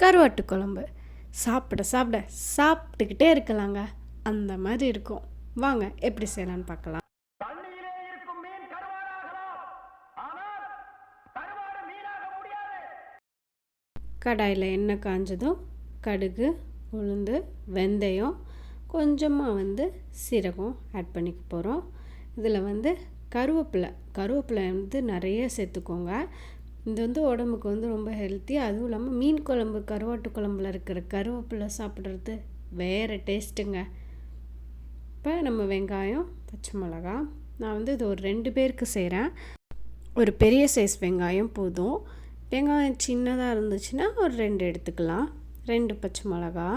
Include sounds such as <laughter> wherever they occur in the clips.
கருவாட்டு குழம்பு. சாப்பிட சாப்பிட சாப்பிட்டுக்கிட்டே இருக்கலாங்க. அந்த மாதிரி இருக்கும். வாங்க எப்படி செய்யலான்னு பார்க்கலாம். கடாயில் எண்ணெய் காஞ்சதும் கடுகு உளுந்து வெந்தயம் கொஞ்சமாக வந்து சீரகம் ஆட் பண்ணிக்க போகிறோம் இதில் வந்து கருவேப்பிலை கருவேப்பிலை வந்து நிறைய சேர்த்துக்கோங்க. இது வந்து உடம்புக்கு வந்து ரொம்ப ஹெல்த்தி அதுவும் இல்லாமல் மீன் குழம்பு கருவாட்டு குழம்புல இருக்கிற கருவேப்பிலை சாப்பிட்றது வேறு டேஸ்ட்டுங்க இப்போ நம்ம வெங்காயம் பச்சை மிளகா நான் வந்து இது ஒரு ரெண்டு பேருக்கு செய்கிறேன் ஒரு பெரிய சைஸ் வெங்காயம் போதும். வெங்காயம் சின்னதாக இருந்துச்சுன்னா ஒரு ரெண்டு எடுத்துக்கலாம். ரெண்டு பச்சை மிளகா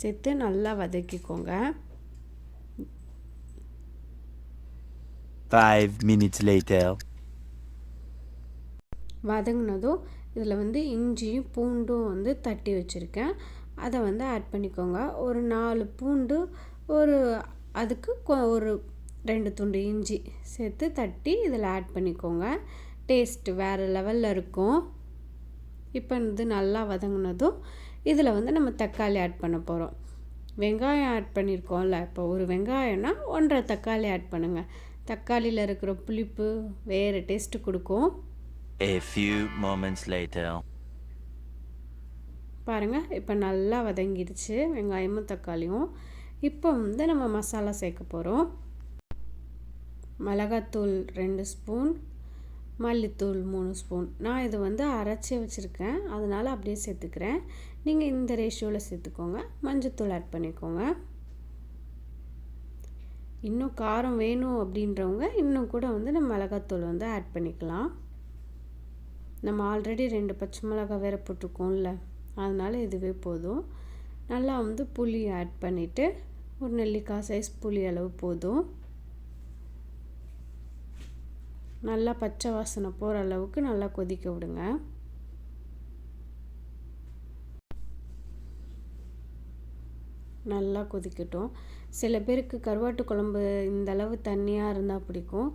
சேர்த்து நல்லா வதக்கிக்கோங்க. Five minutes later. வதங்கினதும் இதில் வந்து இஞ்சியும் பூண்டும் வந்து தட்டி வச்சுருக்கேன். அதை வந்து ஆட் பண்ணிக்கோங்க. ஒரு நாலு பூண்டு ஒரு அதுக்கு ஒரு ரெண்டு துண்டு இஞ்சி சேர்த்து தட்டி இதில் ஆட் பண்ணிக்கோங்க. டேஸ்ட்டு வேறு லெவலில் இருக்கும். இப்போ இது நல்லா வதங்கினதும் இதில் வந்து நம்ம தக்காளி ஆட் பண்ண போகிறோம். வெங்காயம் ஆட் பண்ணியிருக்கோம்ல இப்போ ஒரு வெங்காயம்னா ஒன்றரை தக்காளி ஆட் பண்ணுங்கள் தக்காளியில் இருக்கிற புளிப்பு வேறு டேஸ்ட்டு கொடுக்கும். A few moments later. பாருங்கள் இப்போ நல்லா வதங்கிடுச்சு வெங்காயமும் தக்காளியும். இப்போ வந்து நம்ம மசாலா சேர்க்க போகிறோம் மிளகாத்தூள் ரெண்டு ஸ்பூன் மல்லித்தூள் மூணு ஸ்பூன். நான் இது வந்து அரைச்சி வச்சுருக்கேன். அதனால் அப்படியே சேர்த்துக்கிறேன். நீங்கள் இந்த ரேஷியோவில் சேர்த்துக்கோங்க. மஞ்சத்தூள் ஆட் பண்ணிக்கோங்க. இன்னும் காரம் வேணும் அப்படின்றவங்க இன்னும் கூட வந்து நம்ம மிளகாத்தூள் வந்து ஆட் பண்ணிக்கலாம். நம்ம ஆல்ரெடி ரெண்டு பச்சை மிளகாய் வேற போட்டிருக்கோம்ல. அதனால் இதுவே போதும். நல்லா வந்து புளி ஆட் பண்ணிவிட்டு ஒரு நெல்லிக்காய் சைஸ் புளி அளவு போதும். நல்லா பச்சை வாசனை போகிற அளவுக்கு நல்லா கொதிக்க விடுங்க. நல்லா கொதிக்கட்டும். சில பேருக்கு கருவாட்டு குழம்பு இந்த அளவு தண்ணியாக இருந்தால் பிடிக்கும்.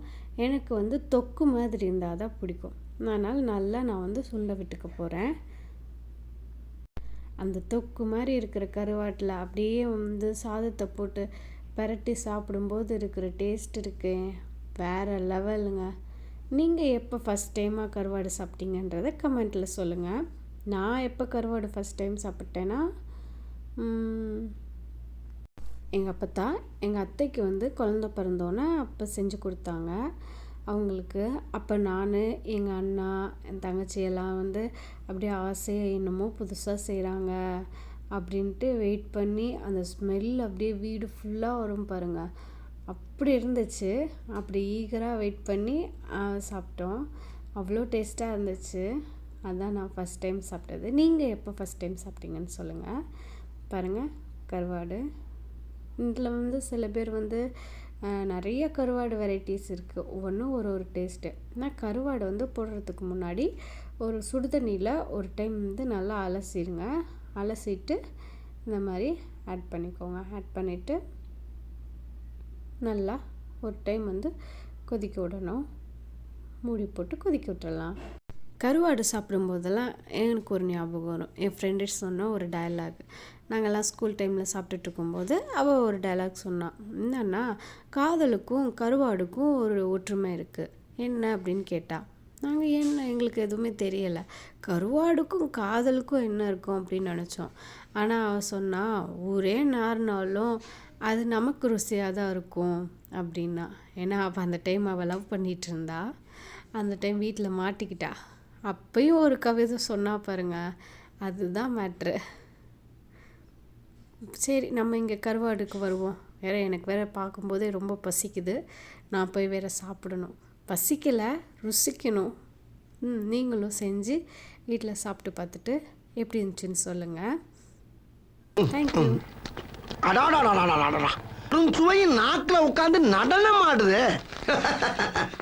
எனக்கு வந்து தொக்கு மாதிரி இருந்தால் தான் பிடிக்கும். அதனால் நல்லா நான் வந்து சுண்ட விட்டுக்க போகிறேன் அந்த தொக்கு மாதிரி இருக்கிற கருவாட்டில் அப்படியே வந்து சாதத்தை போட்டு பரட்டி சாப்பிடும்போது இருக்கிற டேஸ்ட் இருக்கு. வேறு லெவலுங்க. நீங்கள் எப்போ ஃபஸ்ட் டைமாக கருவாடு சாப்பிட்டீங்கன்றதை கமெண்ட்டில் சொல்லுங்கள் நான் எப்போ கருவாடு ஃபஸ்ட் டைம் சாப்பிட்டேன்னா எங்கள் அப்பத்தா எங்கள் அத்தைக்கு வந்து குழந்த பிறந்தோன்னே அப்போ செஞ்சு கொடுத்தாங்க. அவங்களுக்கு. அப்போ நான் எங்கள் அண்ணா என் தங்கச்சி எல்லாம் வந்து அப்படியே ஆசையாக என்னமோ புதுசாக செய்கிறாங்க அப்படின்ட்டு வெயிட் பண்ணி அந்த ஸ்மெல் அப்படியே வீடு ஃபுல்லாக வரும் பாருங்கள் அப்படி இருந்துச்சு. அப்படி ஈகராக வெயிட் பண்ணி சாப்பிட்டோம். அவ்வளோ டேஸ்ட்டாக இருந்துச்சு. அதுதான் நான் ஃபஸ்ட் டைம் சாப்பிட்டது. நீங்கள் எப்போ ஃபஸ்ட் டைம் சாப்பிட்டீங்கன்னு சொல்லுங்கள் பாருங்கள் கருவாடு. இதில் வந்து சில பேர் வந்து நிறைய கருவாடு வெரைட்டிஸ் இருக்குது ஒவ்வொன்றும் ஒரு ஒரு டேஸ்ட்டு ஆனால் கருவாடு வந்து போடுறதுக்கு முன்னாடி ஒரு சுடுதண்ணியில் ஒரு டைம் வந்து நல்லா அலசிடுங்க. அலசிட்டு இந்த மாதிரி ஆட் பண்ணிக்கோங்க. ஆட் பண்ணிவிட்டு நல்லா ஒரு டைம் வந்து கொதிக்க விடணும். மூடி போட்டு கொதிக்க விட்டுடலாம் கருவாடு சாப்பிடும்போதெல்லாம் எனக்கு ஒரு ஞாபகம் வரும். என் ஃப்ரெண்டு சொன்ன ஒரு டயலாக் நாங்கள்லாம் ஸ்கூல் டைமில் சாப்பிட்டுட்டு இருக்கும்போது அவள் ஒரு டயலாக் சொன்னான் என்னன்னா காதலுக்கும் கருவாடுக்கும் ஒரு ஒற்றுமை இருக்குது என்ன அப்படின்னு கேட்டாள் நாங்கள் என்ன எங்களுக்கு எதுவுமே தெரியலை. கருவாடுக்கும் காதலுக்கும் என்ன இருக்கும் அப்படின்னு நினச்சோம். ஆனால் அவள் சொன்னா ஊரே நார்னாலும் அது நமக்கு ருசியாக தான் இருக்கும். அப்படின்னா ஏன்னா அப்போ அந்த டைம் அவள் லவ் பண்ணிகிட்டு இருந்தா அந்த டைம் வீட்டில் மாட்டிக்கிட்டா. அப்பயும் ஒரு கவிதை சொன்னால் பாருங்க. அதுதான் மேட்ரு சரி நம்ம இங்கே கருவாடுக்கு வருவோம். வேறு எனக்கு வேறு பார்க்கும்போதே ரொம்ப பசிக்குது. நான் போய் வேறு சாப்பிடணும். பசிக்கலை ருசிக்கணும். ம் நீங்களும் செஞ்சு வீட்டில் சாப்பிட்டு பார்த்துட்டு எப்படி இருந்துச்சுன்னு சொல்லுங்கள் தேங்க்யூ அடாடா சுவையின் நாக்கில் உட்காந்து நடனம் ஆடுது <laughs>